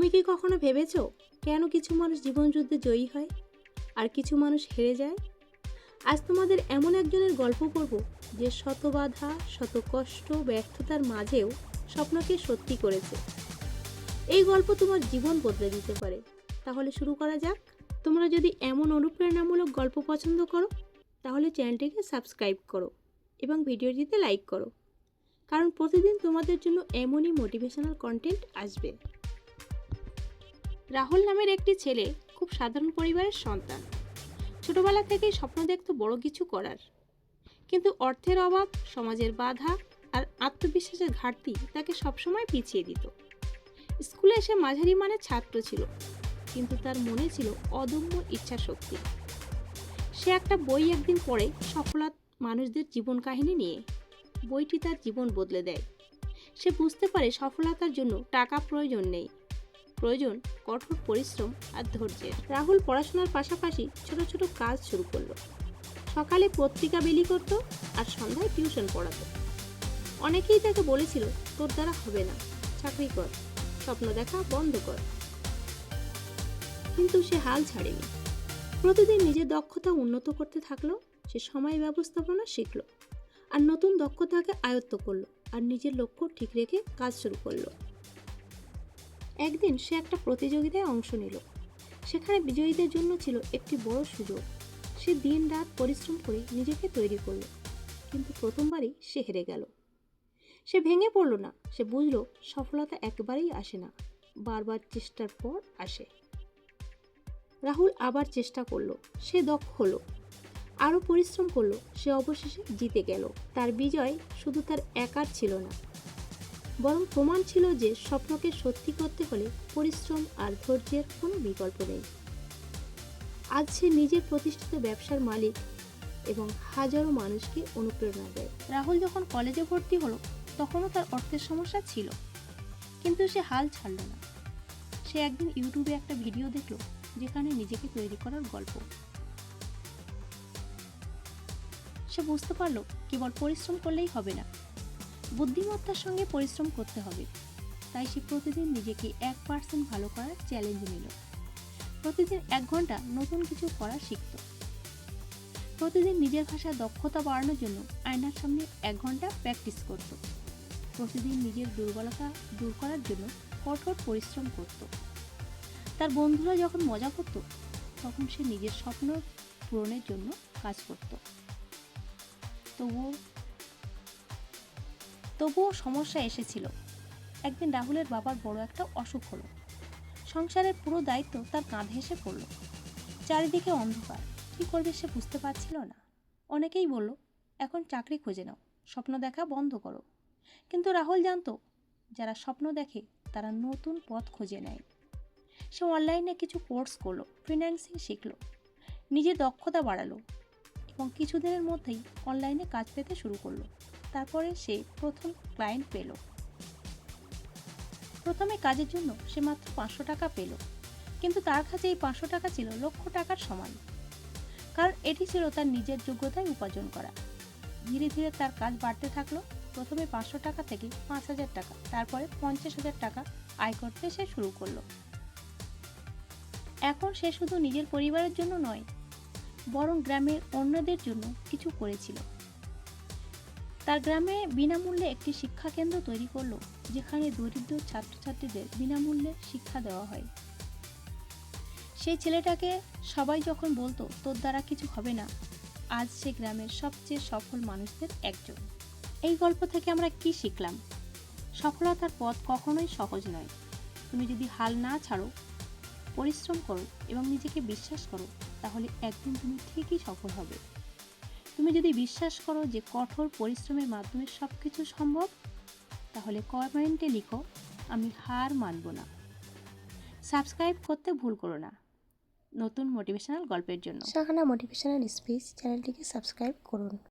তুমি কি কখনো ভেবেছো কেন কিছু মানুষ জীবনযুদ্ধে জয়ী হয় আর কিছু মানুষ হেরে যায়? আজ তোমাদের এমন একজনের গল্প পড়ব যে শত বাধা, শত কষ্ট, ব্যর্থতার মাঝেও স্বপ্নকে সত্যি করেছে। এই গল্প তোমার জীবন বদলে দিতে পারে। তাহলে শুরু করা যাক। তোমরা যদি এমন অনুপ্রেরণামূলক গল্প পছন্দ করো, তাহলে চ্যানেলটিকে সাবস্ক্রাইব করো এবং ভিডিওটিতে লাইক করো। কারণ প্রতিদিন তোমাদের জন্য এমনই মোটিভেশনাল কন্টেন্ট আসবে। রাহুল নামের একটি ছেলে, খুব সাধারণ পরিবারের সন্তান। ছোটবেলা থেকেই স্বপ্ন দেখত বড় কিছু করার। কিন্তু অর্থের অভাব, সমাজের বাধা আর আত্মবিশ্বাসের ঘাটতি তাকে সবসময় পিছিয়ে দিত। স্কুলে এসে মাঝারি মানের ছাত্র ছিল, কিন্তু তার মনে ছিল অদম্য ইচ্ছা শক্তি সে একটা বই একদিন পড়ে সফলতা মানুষদের জীবন কাহিনী নিয়ে। বইটি তার জীবন বদলে দেয়। সে বুঝতে পারে সফলতার জন্য টাকা প্রয়োজন নেই। প্রয়োজন, কঠোর পরিশ্রম আর ধৈর্যের। রাহুল পড়াশোনার পাশাপাশি ছোট ছোট কাজ শুরু করল। সকালে পত্রিকা বিলি করতো আর সন্ধ্যায় টিউশন পড়াতো। অনেকেই তাকে বলেছিল, তোর দ্বারা হবে না, চাকরি কর, স্বপ্ন দেখা বন্ধ কর। কিন্তু সে হাল ছাড়েনি। প্রতিদিন নিজের দক্ষতা উন্নত করতে থাকল, সে সময় ব্যবস্থাপনা শিখলো, আর নতুন দক্ষতাকে আয়ত্ত করল, আর নিজের লক্ষ্য ঠিক রেখে কাজ শুরু করল। একদিন সে একটা প্রতিযোগিতায় অংশ নিল। সেখানে বিজয়ীদের জন্য ছিল একটি বড় সুযোগ। সে দিন রাত পরিশ্রম করে নিজেকে তৈরি করল, কিন্তু প্রথমবারই সে হেরে গেল। সে ভেঙে পড়ল না, সে বুঝল সফলতা একবারেই আসে না, বারবার চেষ্টার পর আসে। রাহুল আবার চেষ্টা করল, সে দক্ষ হলো, আরও পরিশ্রম করল, সে অবশেষে জিতে গেল। তার বিজয় শুধু তার একার ছিল না বরং প্রমাণ ছিল যে স্বপ্নকে সত্যি করতে হলে পরিশ্রম আর ধৈর্যের কোনো বিকল্প নেই। আজ সে নিজের প্রতিষ্ঠিত ব্যবসার মালিক এবং হাজারো মানুষকে অনুপ্রেরণা দেয়। রাহুল যখন কলেজে ভর্তি হলো, তখনও তার অর্থের সমস্যা ছিল। কিন্তু সে হাল ছাড়ল না। সে একদিন ইউটিউবে একটা ভিডিও দেখল, যেখানে নিজেকে তৈরি করার গল্প। সে বুঝতে পারল, কেবল পরিশ্রম করলেই হবে না। বুদ্ধিমত্তার সঙ্গে পরিশ্রম করতে হবে। তাই সে প্রতিদিন নিজেকে এক পার্সেন্ট ভালো করার চ্যালেঞ্জ নিল। প্রতিদিন এক ঘণ্টা নতুন কিছু করা শিখত। প্রতিদিন নিজের ভাষায় দক্ষতা বাড়ানোর জন্য আয়নার সামনে এক ঘণ্টা প্র্যাকটিস করত। প্রতিদিন নিজের দুর্বলতা দূর করার জন্য কঠোর পরিশ্রম করত। তার বন্ধুরা যখন মজা করত, তখন সে নিজের স্বপ্ন পূরণের জন্য কাজ করত। তবুও তবুও সমস্যা এসেছিল। একদিন রাহুলের বাবার বড় একটা অসুখ হলো। সংসারের পুরো দায়িত্ব তার কাঁধে এসে পড়ল। চারিদিকে অন্ধকার। কী করবে সে বুঝতে পারছিল না। অনেকেই বলল, এখন চাকরি খুঁজে নাও, স্বপ্ন দেখা বন্ধ করো। কিন্তু রাহুল জানতো, যারা স্বপ্ন দেখে তারা নতুন পথ খুঁজে নেয়। সে অনলাইনে কিছু কোর্স করল ফ্রিল্যান্সিং শিখলো, নিজের দক্ষতা বাড়ালো এবং কিছুদিনের মধ্যেই অনলাইনে কাজ পেতে শুরু করল। তারপরে সে প্রথম ক্লায়েন্ট পেল। প্রথমে কাজের জন্য সে মাত্র পাঁচশো টাকা পেল, কিন্তু তার কাছে এই পাঁচশো টাকা ছিল লক্ষ টাকার সমান। কারণ এটি ছিল তার নিজের যোগ্যতায় উপার্জন করা। ধীরে ধীরে তার কাজ বাড়তে থাকল, প্রথমে পাঁচশো টাকা থেকে পাঁচ হাজার টাকা, তারপরে পঞ্চাশ হাজার টাকা আয় করতে সে শুরু করল। এখন সে শুধু নিজের পরিবারের জন্য নয়, বরং গ্রামের অন্যদের জন্য কিছু করেছিল। তার গ্রামে বিনামূল্যে একটি শিক্ষা কেন্দ্র তৈরি করল, যেখানে দরিদ্র ছাত্রছাত্রীদের বিনামূল্যে শিক্ষা দেওয়া হয়। সেই ছেলেটাকে সবাই যখন বলতো, তোর দ্বারা কিছু হবে না। আজ সে গ্রামের সবচেয়ে সফল মানুষদের একজন। এই গল্প থেকে আমরা কি শিখলাম? সফলতার পথ কখনোই সহজ নয়। তুমি যদি হাল না ছাড়ো, পরিশ্রম করো এবং নিজেকে বিশ্বাস করো, তাহলে একদিন তুমি ঠিকই সফল হবে। তুমি যদি বিশ্বাস করো যে কঠোর পরিশ্রমের মাধ্যমে সব কিছু সম্ভব, তাহলে কমেন্টে লিখো, আমি হার মানব না। সাবস্ক্রাইব করতে ভুল করো না। নতুন মোটিভেশনাল গল্পের জন্য। সাহানা মোটিভেশনাল স্পিচ চ্যানেলটিকে সাবস্ক্রাইব করুন।